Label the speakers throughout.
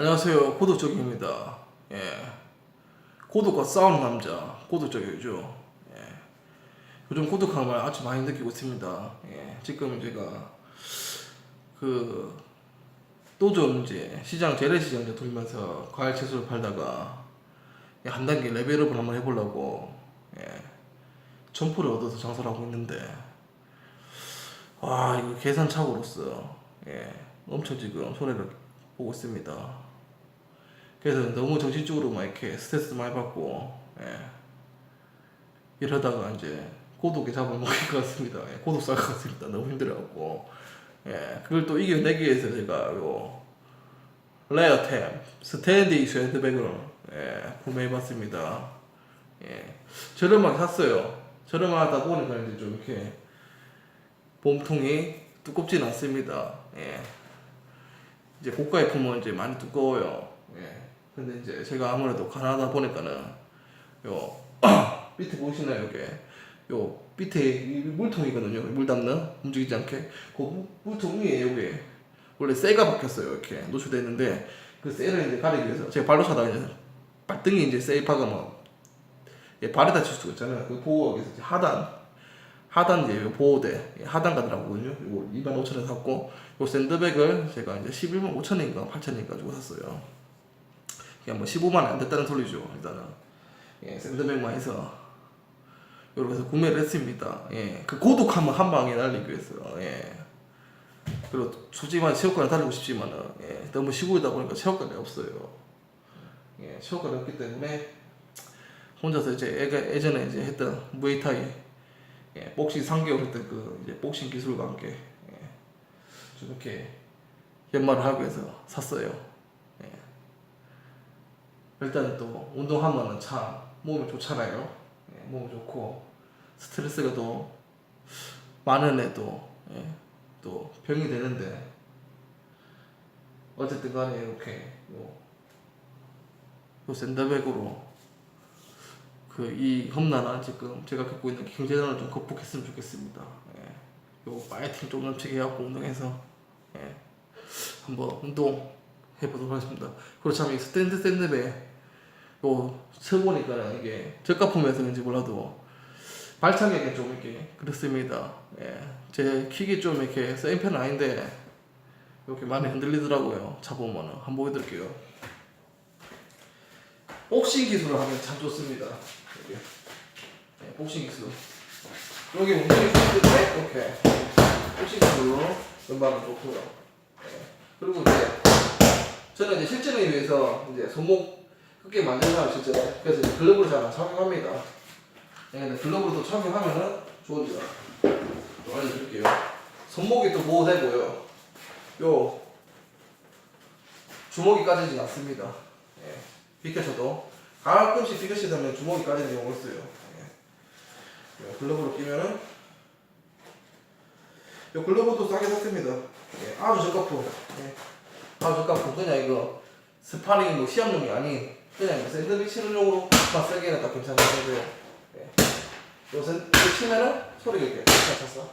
Speaker 1: 안녕하세요. 고독적입니다. 예. 고독과 싸우는 남자, 고독적이죠. 예. 요즘 고독함을 아주 많이 느끼고 있습니다. 예. 지금 제가 그 또좀 이제 시장 재래시장 돌면서 과일 채소를 팔다가 예, 한 단계 레벨업을 한번 해보려고 예. 점포를 얻어서 장사를 하고 있는데 와 이거 계산착오로서 예. 엄청 지금 손해를 보고 있습니다. 그래서 너무 정신적으로 막 이렇게 스트레스 많이 받고 예. 이러다가 이제 고독에 잡아먹을 것 같습니다. 예. 고독 쌀것 같습니다. 너무 힘들어갖고 예. 그걸 또 이겨내기 위해서 제가 요 레어템 스탠디 샌드백을 예. 구매해봤습니다. 예. 저렴하게 샀어요. 저렴하다 보니까 이제 좀 이렇게 몸통이 두껍진 않습니다. 예. 이제 고가의 품은 이제 많이 두꺼워요. 예. 근데 이제 제가 아무래도 가난하다 보니까는 요 밑에 보시나요, 이게 요 밑에 이 물통이거든요. 물 담는 움직이지 않게 그 물- 물통 위에 여기 원래 쇠가 박혔어요. 이렇게 노출돼 있는데 그 쇠를 이제 가리기 위해서 제가 발로 차다가 이제 발등이 이제 쇠 박으면 예, 발에 다칠 수가 있잖아요. 그 보호하기 위해서 하단 하단 이제 요 보호대 예, 하단 가더라고요. 이거 2만 5천원 샀고 요 샌드백을 제가 이제 11만 5천원인가 8천원인가 주고 샀어요. 그냥 뭐 15만 원안 됐다는 소리죠. 일단은 예, 샌드백만 해서 이렇게 해서 구매를 했습니다. 예, 그 고독함을 한 방에 날리기 위해서 예. 그리고 솔직히 말해 체육관을 다니고 싶지만은 예, 너무 시골이다 보니까 체육관이 없어요. 예, 체육관이 없기 때문에 혼자서 이제 애가 예전에 이제 했던 무에타이 예, 복싱 3개월 했던 그 이제 복싱 기술과 함께 예, 좀 이렇게 연말을 하기 위해서 샀어요. 예. 일단은 또 운동하면은 참 몸이 좋잖아요. 예, 몸이 좋고 스트레스가 또 많은 애도 예, 또 병이 되는데 어쨌든 간에 이렇게 요, 요 샌드백으로 그 이 험난한 지금 제가 겪고 있는 경제난을 좀 극복했으면 좋겠습니다. 예. 요 파이팅 좀 넘치게 해갖고 운동해서 예. 한번 운동 해보도록 하겠습니다. 참이 스탠드 샌드백 요 쳐보니까 이게 저가품에서인지 몰라도 발차기가 좀 이렇게 그렇습니다. 예. 제 킥이 좀 이렇게 센 편은 아닌데 이렇게 많이 흔들리더라고요. 차보면은 한번 보여드릴게요. 복싱 기술을 하면 참 좋습니다. 여기. 네, 복싱 기술. 여기 엉덩이 때 이렇게 복싱 기술로 왼발은 좋고요. 네. 그리고 이제 저는 이제 실전을 위해서 이제 손목 크게 만드는 사람 실제로 그래서 이제 글러브를 잘안 착용합니다. 네, 근데 착용하면은 좋은지요. 또 알려드릴게요. 손목이 또 보호되고요. 요 주먹이 까지지 않습니다. 예. 비켜쳐도 가끔씩 비켜치 되면 주먹이 까지는 경우가 있어요. 예. 요 글러브로 끼면은 요 글러브도 싸게 샀습니다. 예. 아주 저가품. 예. 아주 저가품. 그냥 이거 스파링 뭐 시합용이 아닌 그냥 샌드백 치는 용으로 막 세게는 딱 괜찮은데요. 예. 요 샌드백 치면은 소리가 이렇게 괜찮았어.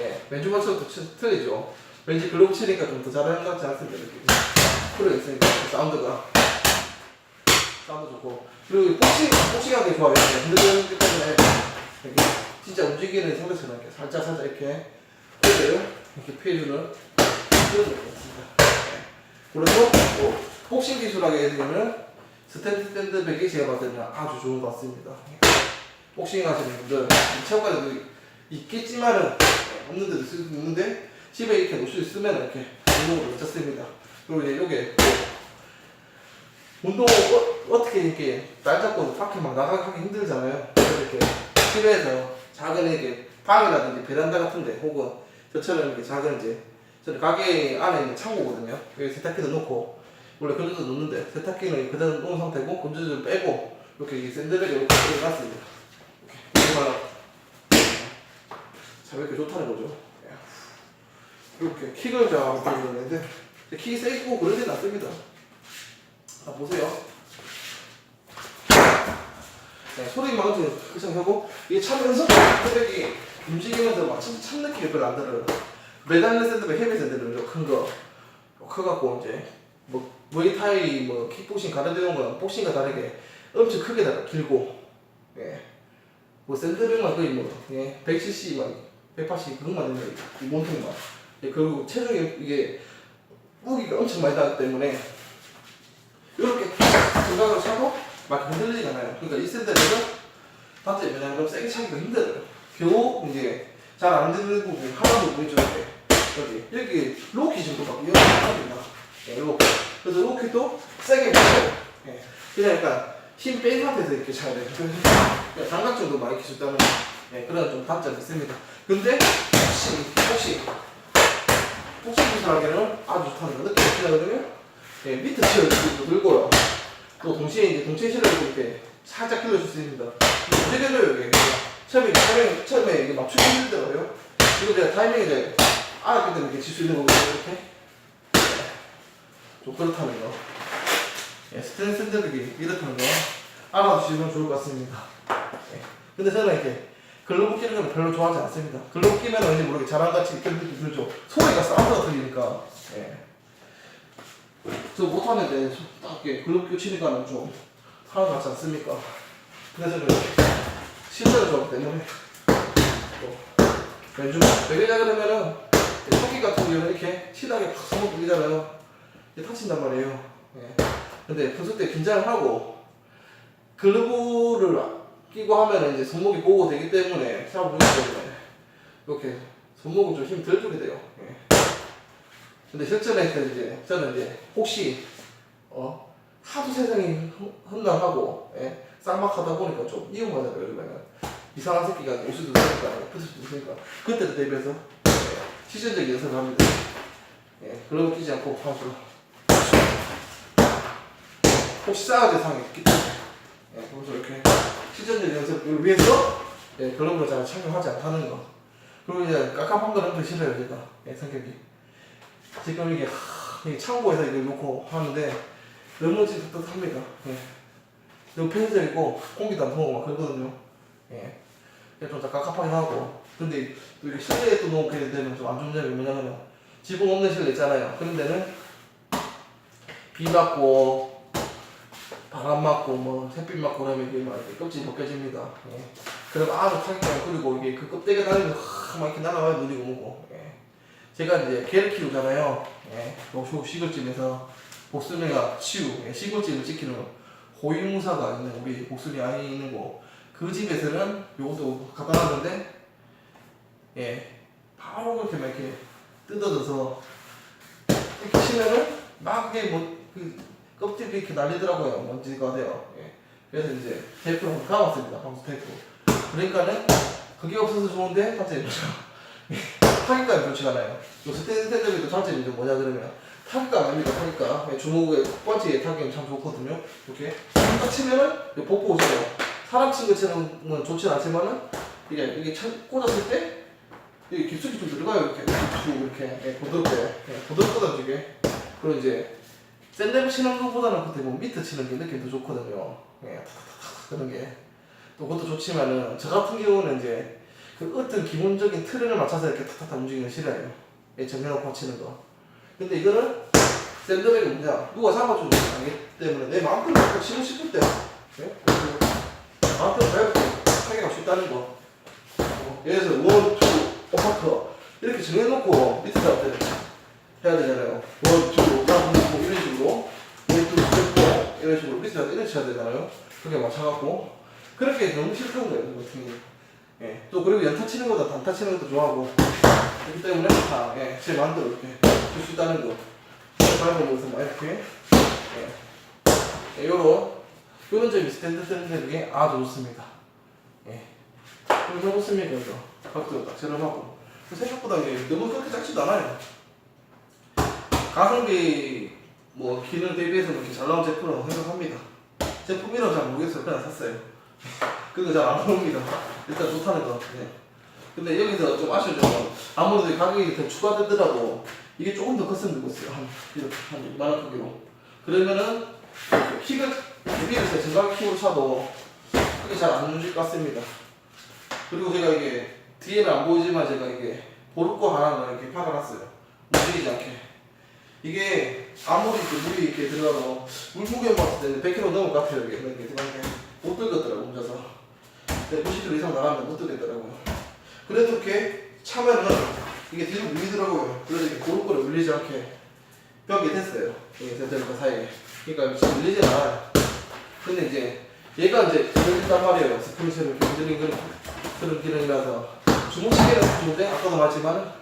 Speaker 1: 예. 왼쪽 발치도 틀리죠. 왠지 글로브 치니까 좀 더 잘하는 것 같지 않습니까? 느낌이. 그래 있으니까 사운드가 사운드 좋고 그리고 복싱 복싱하기 좋아요. 흔들리기 때문에 이렇게 진짜 움직이는 상대처럼 이렇게 살짝 살짝 이렇게 그래요 이렇게 피해주는 그런 느낌이 있습니다. 네. 그래서 또 복싱 기술하게 되면 스탠드 스탠드백이 제가 봤을 때는 아주 좋은 것 같습니다. 복싱 하시는 분들 체육관에도 있겠지만은 없는 데도 있을 수 있는데 집에 이렇게 놓을 수 있으면 이렇게 운동으로 괜찮습니다. 그리고 이제 요게 운동 어, 어떻게 이렇게 날 잡고 밖에 막 나가기 힘들잖아요. 이렇게 집에서 작은 이렇게 방이라든지 베란다 같은데 혹은 저처럼 이렇게 작은 이제 저는 가게 안에 있는 창고거든요. 여기 세탁기도 놓고 원래 건조도 놓는데 세탁기는 그대로 놓은 상태고 건조기를 빼고 이렇게 이 샌드백에 이렇게 들어갔습니다. 이렇게 자 이렇게 좋다는 거죠. 예. 이렇게 킥을 잡고 있는데 킥이 세고 그러진 않습니다. 아 보세요. 네, 소리만 좀 크게 이게 차면서 샌드백이 움직이면서 막 참, 참 느낌이 별로 안 들어요. 메달리 샌드백 헤비 샌드백 큰 거. 커갖고 이제 뭐 무에타이 뭐 킥복싱 가르디오는 건 복싱과 다르게 엄청 크게 다 길고 예. 뭐 샌드백만 거의 뭐 예. 170, 막180 그것만 되면 이 몸통만 예. 그리고 체중이 이게 무기가 엄청 많이 나기 때문에 이렇게 생각을 차고 막 흔들리지가 않아요 그러니까 이 샌들은 단점이 뭐냐면 세게 차기가 힘들어요 겨우 이제 잘 안 되는 부분 하나 부분이 좀 이렇게 여기 여기 로키 정도 갖고 여기 합니다 예, 이렇게 그래서 로키도 세게 붙여요 예. 그냥 약간 힘 뺀 상태에서 이렇게 차야 돼요 그래서 그냥 감각 정도 많이 기술다는 예, 그런 좀 단점이 있습니다. 근데 혹시 혹시 복싱 기술하기에는 아주 좋다는 거 느끼시냐 그러면 예, 밑에 치어도 들고요. 또 동시에 이제 동체 실을 이렇게 살짝 길러줄 수 있습니다. 되게 줘요 이게 처음에 타이밍 처음에 이게 맞추기 힘들더라고요. 그리고 내가 타이밍 이 제 알았기 때문에 이렇게 칠 수 있는 거거든요 이렇게. 예, 좀 그렇다는 거. 예, 스탠 샌드백이 이렇다는 거 알아두시면 좋을 것 같습니다. 예. 근데 저는 이렇게 글러브 끼는 건 별로 좋아하지 않습니다. 글러브 끼면 왠지 모르게 자랑같이 느낌 들죠? 소리가 사운드가 들리니까. 예. 저 못하는데 딱 이렇게 글러브 끼고 치니까는 좀 하나도 낫지 않습니까? 그래서 저는 실전을 좋아하기 때문에 또 왼쪽 왜그러냐 그러면은 토끼 같은 경우는 이렇게 치다게 팍 손목 돌리잖아요 다친단 말이에요 예. 근데 분수 때 긴장을 하고 글러브를 끼고 하면은 이제 손목이 보고 되기 때문에 샤워 보기 때문에 이렇게 손목을 좀힘 덜 주게 돼요 예. 근데 실전에 서 이제 저는 이제 혹시 어 하도 세상이 험난하고 예, 쌍막하다 보니까 좀 이용하잖아요 그러면은 이상한 새끼가 올 수도 있으니까 붙을 수도 있으니까 그때도 대비해서 예, 시즌적인 연습을 합니다 예, 그러고 끼지 않고 파고 혹시 싸가지 상이 있기 때문에 예, 그래서 이렇게 시즌적인 연습을 위해서 예, 글러브를 잘 착용하지 않다는 거 그리고 이제 깝깝한 건 엄청 싫어요 제가 예, 성격이 지금 이게, 하, 이게 창고에서 이걸 놓고 하는데 너무 따뜻합니다. 예. 너무 폐쇄적이고 공기도 안 통하고 막 그러거든요. 예. 좀 깝깝하긴 하고. 근데 또 이렇게 실내에 또 놓게 되면 좀 안 좋은 점이 뭐냐면 지붕 없는 실내 있잖아요. 그런 데는 비 맞고 바람 맞고 뭐 햇빛 맞고 그러면 이게 막 이렇게 껍질이 벗겨집니다. 예. 그럼 아주 타기가 그리고 이게 그 껍데기 다니면서 막 이렇게 날아와요 누리고 뭐고. 예. 제가 이제 개를 키우잖아요. 예. 요 시골집에서 복순이가 치우 예, 시골집을 지키는 호위무사가 있는 우리 복순이 아이 있는 곳그 집에서는 요것도 갖다 놨는데 예 바로 그렇게 막 이렇게 뜯어져서 이렇게 치면은 막 그게 뭐그 껍질이 이렇게 날리더라고요. 먼지가 돼요. 예. 그래서 이제 테이프로 감았습니다. 방수 테이프 그러니까는 그게 없어서 좋은데 갑자기 뭐죠 타격감이 좋지가 않아요? 요 스탠드들도 장점이 좀 뭐냐 그러면 타격감 아닙니까? 타격감. 예, 주먹의 펀치의 타격이 참 좋거든요. 이렇게 딱 치면은 이 복부 오잖아요. 사람 친 것처럼은 좋진 않지만은 이게 이게 참 꽂았을 때 이게 깊숙이 좀 들어가요. 이렇게. 쭉 이렇게. 예, 부드럽게. 예, 부드럽게 던지게. 그리고 이제 센 레벨 치는 것보다는 그때 뭐 밑에 치는 게 느낌이 더 좋거든요. 예, 탁탁탁 그런 게 또 그것도 좋지만은 저 같은 경우는 이제 그 어떤 기본적인 틀을 맞춰서 이렇게 탁탁탁 움직이는 거 싫어요. 예, 정해놓고 치는 거. 근데 이거는 샌드백은 뭐냐 누가 잡아주는 게 아니기 때문에. 내 마음대로 딱 치고 싶을 때. 예? 마음대로 자유롭게 하기가 쉽다는 거. 어, 예를 들어서 원, 투, 오파커 이렇게 정해놓고 밑에다 해야 되잖아요. 원, 투, 원, 투 이런 식으로 원, 투, 쓰리, 포 이런 식으로 밑에다 이렇게 쳐야 되잖아요. 그렇게 맞춰갖고. 그렇게 너무 싫다는 거예요 저 같은 경우 예. 또 그리고 연타 치는 것보다 단타 치는 것도 좋아하고. 그렇기 때문에 다 예, 제 마음대로 이렇게 줄 수 있다는 거. 밟아보면서 막 이렇게 예. 예, 요런 요런 점이 스탠드 쓰는 게 아주 좋습니다. 예. 좀 해봤습니까 이거 각도 딱 저렴하고. 생각보다 이게 너무 그렇게 작지도 않아요. 가성비 뭐 기능 대비해서 이렇게 잘 나온 제품이라고 생각합니다. 제품이라고 잘 모르겠어요. 그냥 샀어요. 그거 잘안 나옵니다. 일단 좋다는 거. 네. 근데 여기서 좀 아쉬운 점은 아무래도 가격이 더 추가되더라도 이게 조금 더 컸으면 좋겠어요. 한 이렇게 한 이만한 크기로. 그러면은 킥을 대비해서 정각 킥으로 차도 크게 잘 안 움직일 것 같습니다. 그리고 제가 이게 뒤에는 안 보이지만 제가 이게 보르코 하나를 이렇게 박아놨어요. 움직이지 않게 이게 아무리 그 물이 이렇게 들어가도 물무게 봤을 때는 100kg 넘을 것 같아요 이게. 이렇게 들어간 게못 들겠더라고 혼자서. 190kg 이상 나가면 못 들겠더라고요 그래도 이렇게 차면은 이게 뒤로 밀리더라고요 그래서 이렇게 고루고루 밀리지 않게 벽이 됐어요. 이게 센터과 사이에. 그러니까 지금 밀리진 않아요. 근데 이제 얘가 이제 밀린단 말이에요. 스프링처럼 이렇게 흔들린 그런, 그런 기능이라서 주먹시계는 좋은데 아까도 말했지만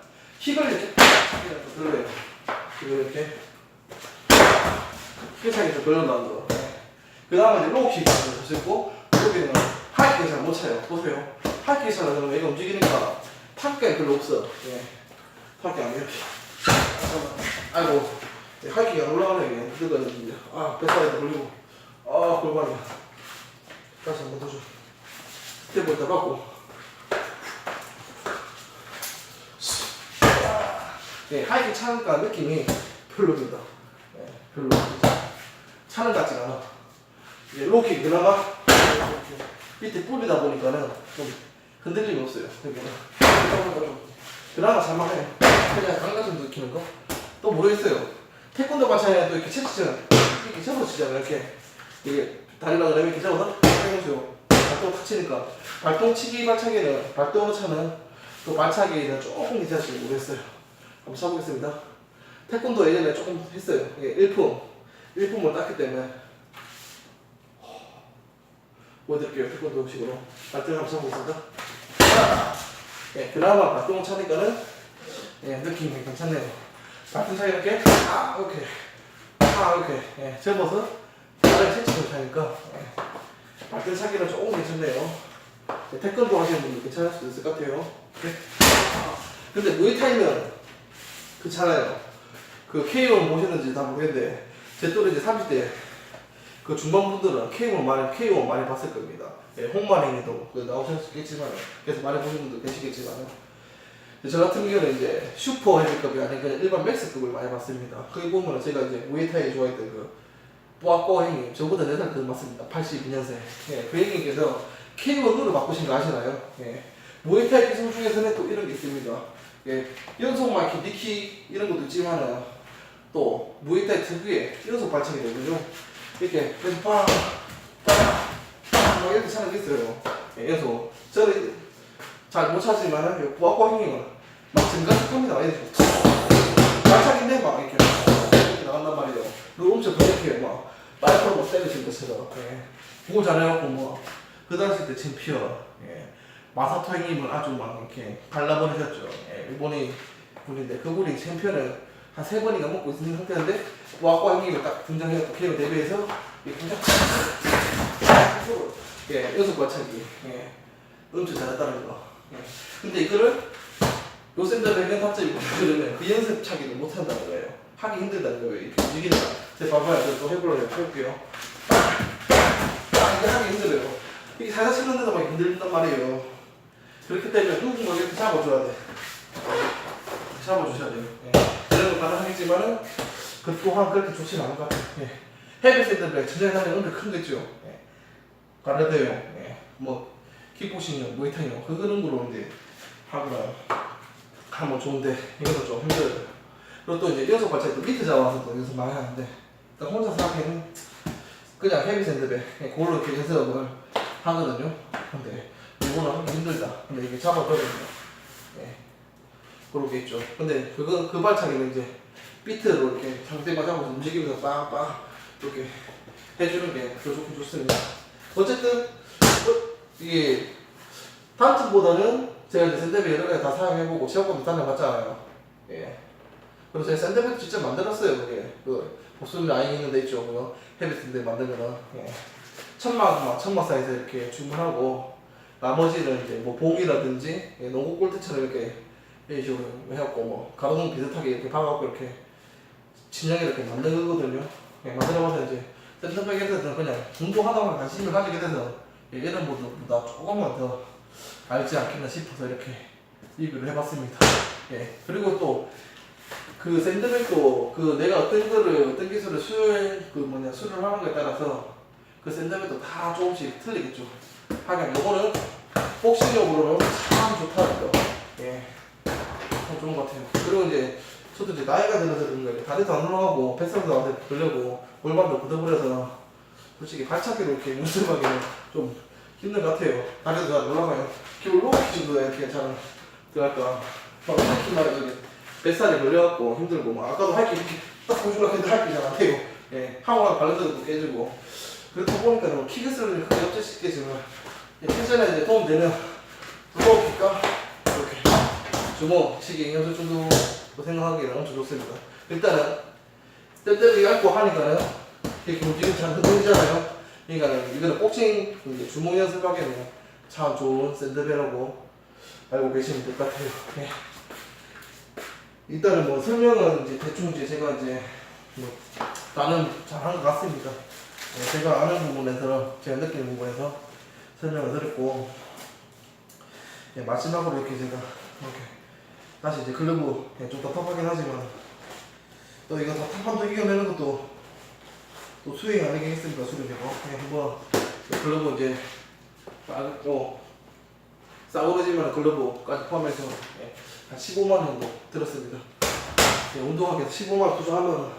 Speaker 1: 킥을 이렇게 별로예요 이렇게 더 별로다는 거. 그 다음에 이제 로우킥이 보셨고 여기는 하이킥을 잘못 차요. 보세요. 하이킥 차는 그러면 얘가 움직이니까 탑게 별로 없어. 예. 탑게 안 이렇게. 아이고. 예, 하이킥이 안 올라가네 이게. 이제 아 뱃살에도 걸리고 아 골반이. 다시 한번 더 줘. 스텝을 다 받고. 예, 하이킥 차니까 느낌이 별로입니다. 예, 별로. 차는 같지가 않아. 이제 로킥 그나마 밑에 뿌리다 보니까는 좀 흔들림이 없어요. 그나마 잘만해. 그냥 좀 느끼는 거? 또 모르겠어요. 태권도 마찬가지로 또 이렇게 채치잖아. 이렇게 접어 치잖아. 이렇게. 이게 다리랑 그다음에 이렇게 접어서 해보세요. 발동 탁 치니까. 발동 치기 발차기는, 발동 차는 또 발차기는 조금 괜찮을지 모르겠어요. 한번 쳐보겠습니다. 태권도 예전에 조금 했어요. 이게 1품. 1품을 땄기 때문에. 보여드릴게요. 태권도 식으로. 발등 한번 쳐보겠습니다. 예, 그나마 발동 차니까는 예, 느낌이 괜찮네요. 발등 차기 이렇게, 아, 오케이. 아, 오케이. 예, 접어서 발을 채치고 차니까. 예, 발등 차기는 조금 괜찮네요. 예, 태권도 하시는 분들 괜찮을 수도 있을 것 같아요. 네. 근데 무에타이는 그렇잖아요. 그 K1 보셨는지 다 모르겠는데 제 또래 이제 30대 그 중반 분들은 K1 많이 K1 많이 봤을 겁니다. 예, 홍만행이도 그 나오셨겠지만 그래서 많이 보신 분들 계시겠지만 저 같은 경우는 이제 슈퍼 헤비급이 아닌 그냥 일반 맥스급을 많이 봤습니다. 거기 보면 제가 이제 무에타이 좋아했던 그 뿌아꼬 형님 저보다 4살 더 맞습니다. 82년생. 예, 그 형님께서 K1으로 바꾸신 거 아시나요? 예. 무에타이 기술 중에서는 또 이런 게 있습니다. 예, 연속 마키, 니키 이런 것도 있지만은 또 무에타이 특유의 연속 발차기 되거든요. 이렇게 그래서 빵, 빵, 빵 뭐 이렇게 차는 게 있어요. 예, 연속. 저는 잘못 차지만은 부하고 형님은 막 증가시킵니다. 이렇게 발차기인데 막 이렇게 이렇게 나간단 말이에요. 그리고 엄청 그렇게 막 마이크로 못 때리신 것처럼. 예. 그거 잘해갖고 뭐 그 당시 때 챔피언. 예. 마사토 형님은 아주 막 이렇게 발라버리셨죠. 예, 일본인 분인데 그분이 챔피언을 한 세 번이나 먹고 있는 상태인데 와과 형님이 딱 등장해서 KO 데뷔해서 이 등장 예, 연속 발차기 예, 엄청 잘했다는 거. 예. 근데 이거를 요샌더 백은 갑자기 그러면 그 연습 차기를 못 한다는 거예요. 하기 힘들다는 거예요. 이렇게 움직이는 거. 제가 봐봐요. 저또 해보려고 해볼게요. 아, 이게 하기 힘들어요. 이게 살살 치는데도 막 힘들단 말이에요. 그렇기 때문에 누군가 이렇게 잡아줘야 돼. 잡아주셔야 돼요. 예. 그래도 가능하겠지만은 그 또한 그렇게 좋지는 않은 것 같아요. 예. 헤비 샌드백 전장에 가면 엄청 큰거 있죠. 예. 가르데요. 예. 뭐 킥복싱이요, 무에타이요. 그런 거로 이제 하거나 하면 좋은데 이것도 좀 힘들어요. 그리고 또 이제 발차기 또 밑에 잡아서 또 연습 많이 하는데 일단 혼자 생각해는 그냥 헤비 샌드백 예, 그걸로 이렇게 연습을 하거든요. 근데 이거는 하기 힘들다. 근데 이게 됩니다. 예. 그렇게 있죠. 근데 그거, 그 발차기는 이제 비트로 이렇게 상대방 잡아서 움직이면서 빵빵 이렇게 해주는 게더 좋긴 좋습니다. 어쨌든, 어, 이게 단점보다는 제가 이제 샌드백 여러 가지 다 사용해보고 시험권도 다녀봤잖아요. 예. 그래서 제가 샌드백 직접 만들었어요. 그게. 그, 복순 라인 있는 데 있죠. 그거 헤비 샌드백 만들면은. 예. 천막, 막, 천막 사이에서 이렇게 주문하고, 나머지는 이제 뭐 봉이라든지 예, 농구 골대처럼 이렇게 이런 식으로 해갖고 뭐 가로등 비슷하게 이렇게 박아갖고 이렇게 진영에 이렇게 만드는 거거든요. 예, 만들어봐서 이제 센터백에서는 그냥 공부하다가 관심을 가지게 돼서 예, 이런 분들보다 조금만 더 알지 않겠나 싶어서 이렇게 리뷰를 해봤습니다. 예, 그리고 또 그 샌드백도 그 내가 어떤 거를 어떤 기술을 수요일 그 뭐냐 수료를 하는 거에 따라서 그 샌드백도 다 조금씩 틀리겠죠. 하긴 요거는 복싱용으로는 참 좋다는 거. 예. 참 좋은 것 같아요. 그리고 이제 저도 이제 나이가 들어서 그런 거예요. 다리도 안 올라가고 뱃살도 안 들려고 골반도 굳어버려서 솔직히 발차기로 이렇게 연습하기는 좀 힘든 것 같아요. 다리도 잘 올라가요. 겨울 로우키도 이렇게 잘 들어갈까. 막 하이킹만 해도 뱃살이 걸려갖고 힘들고 막 아까도 하이킹 이렇게 딱 보여주려고 했는데 하이킹 잘안 돼요. 예, 하고만 발라줘도 깨지고 그렇다 보니까 뭐 키그스를 크게 억제시키지만 회전에 이제 도움되는 로우키가 이렇게 주먹치기 연습 정도 생각하기에는 엄청 좋습니다. 일단은 떼떼기 앓고 하니까는 이렇게 움직임 잘 흔들리잖아요. 그러니까는 이거는 복싱 주먹 연습하기에는 참 좋은 샌드베라고 알고 계시면 될 것 같아요. 네. 일단은 뭐 설명은 이제 대충 이제 제가 이제 뭐 나는 잘한 것 같습니다. 네, 제가 아는 부분에서 제가 느끼는 부분에서 설명을 드렸고 네, 마지막으로 이렇게 제가 이렇게 다시 이제 글러브 예, 좀 답답하긴 하지만 또 이거 답답함도 이겨내는 것도 또 수행 아니겠습니까 수련이고 그냥 한번 이 글러브 이제 또 싸우르지만 글러브까지 포함해서 예, 한 15만 원 정도 들었습니다. 예, 운동하기 15만 원 투자하면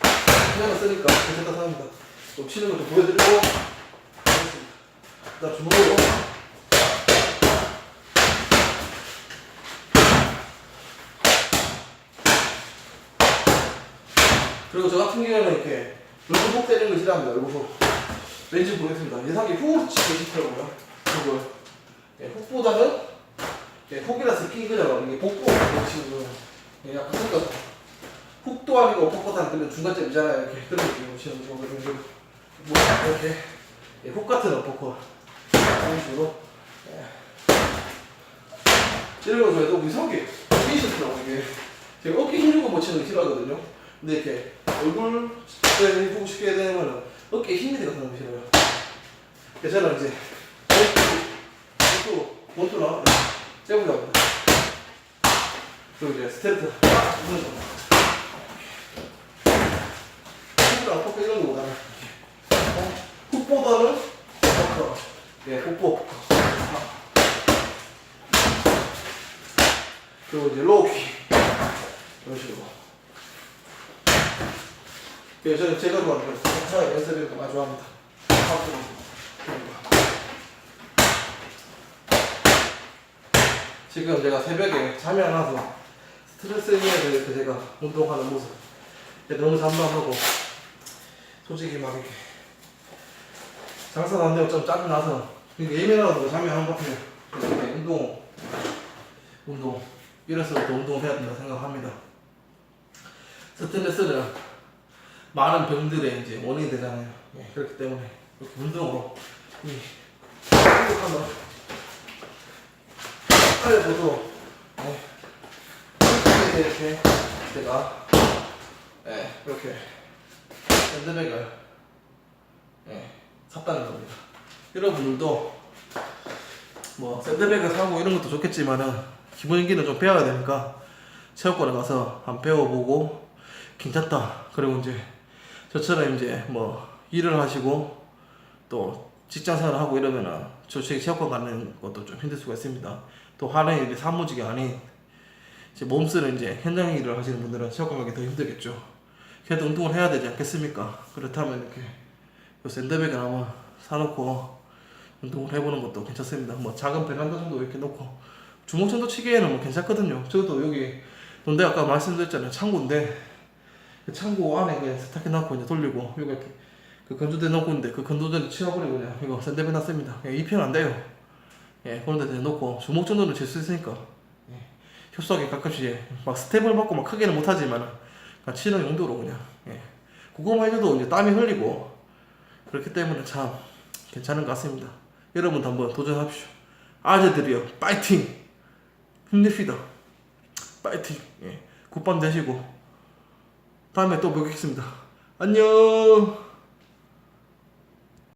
Speaker 1: 그냥 쓰니까 괜찮다 생각합니다 좀 치는 거좀 보여드리고 하겠습니다 일단 주먹으로 그리고 저 같은 경우는 이렇게 얼굴폭 때리는 걸 싫어합니다. 얼굴폭. 왠지 모르겠습니다. 예상이 훅 치고 싶더라고요. 그걸. 예, 훅보다는 예, 훅이라서 끼거잖아. 이게 복부 거. 예, 약간 그러니까 훅도 아니고 복보다는 그런 중간점이잖아요. 이렇게 그런 느낌으로 치는 거. 그리고 뭐 이렇게 예, 훅 같은 어퍼컷 이런 식으로 예. 이런 거 저희도 이게 싫더라고 이게 제가 어깨 힘주고 못 치는 거 싫어하거든요. 근데 이렇게 얼굴 때 보고 싶게 되면 어깨에 힘이 들어가서 너무 싫어요. 저는 이제 원투, 원투나 세븐이라고 그리고 이제 스트레이트 딱 있는 거. 훅이랑 포크 이런 거보다는 어? 훅보다는 포크. 예, 폭포. 그리고 이제 로우킥 이런 식으로. 그래서 저는 제가 좋아하는 거 차라리 연습을 많이 좋아합니다. 지금 제가 새벽에 잠이 안 와서 스트레스 해소에 이렇게 제가 운동하는 모습 너무 잠잠하고 솔직히 막 이렇게 장사도 안 되고 좀 짜증나서 이게 예민하고 잠이 안. 그래서 이렇게 운동, 운동 이래서 또 운동을 해야 된다 생각합니다. 스트레스는 많은 병들의 이제 원인이 되잖아요. 예, 그렇기 때문에 이렇게 운동으로 빨리보도 예, 이렇게 제가 예, 이렇게 샌드백을 예, 샀다는 겁니다. 여러분들도 뭐 샌드백을 사고 이런 것도 좋겠지만은 기본기는 좀 배워야 되니까 체육관에 가서 한번 배워보고 괜찮다. 그리고 이제 저처럼 이제 뭐 일을 하시고 또 직장 생활을 하고 이러면은 솔직히 체육관 가는 것도 좀 힘들 수가 있습니다. 또 하는 일이 사무직이 아닌 이제 몸 쓰는 이제 현장 일을 하시는 분들은 체육관 가기 더 힘들겠죠. 그래도 운동을 해야 되지 않겠습니까? 그렇다면 이렇게 요 샌드백을 한번 사놓고 운동을 해보는 것도 괜찮습니다. 뭐 작은 베란다 정도 이렇게 놓고 주먹 정도 치기에는 뭐 괜찮거든요. 저도 여기 근데 아까 말씀드렸잖아요. 창고인데 그 창고 안에 그냥 세탁기 넣고 이제 돌리고 여기 이렇게 그 건조대 넣고 있는데 그 건조대를 치워버리고 그냥 이거 샌드백 놨습니다. 그냥 입히면 안 돼요. 예, 그런 데 놓고 주먹 정도는 칠수 있으니까 예, 협소하게 가끔씩 막 스텝을 받고 막 크게는 못하지만 치는 용도로 그냥 예, 그거만 해도 이제 땀이 흘리고 그렇기 때문에 참 괜찮은 것 같습니다. 여러분도 한번 도전하십시오. 아재들이요, 파이팅! 힘냅시다. 파이팅! 예, 굿밤 되시고 다음에 또 뵙겠습니다. 안녕!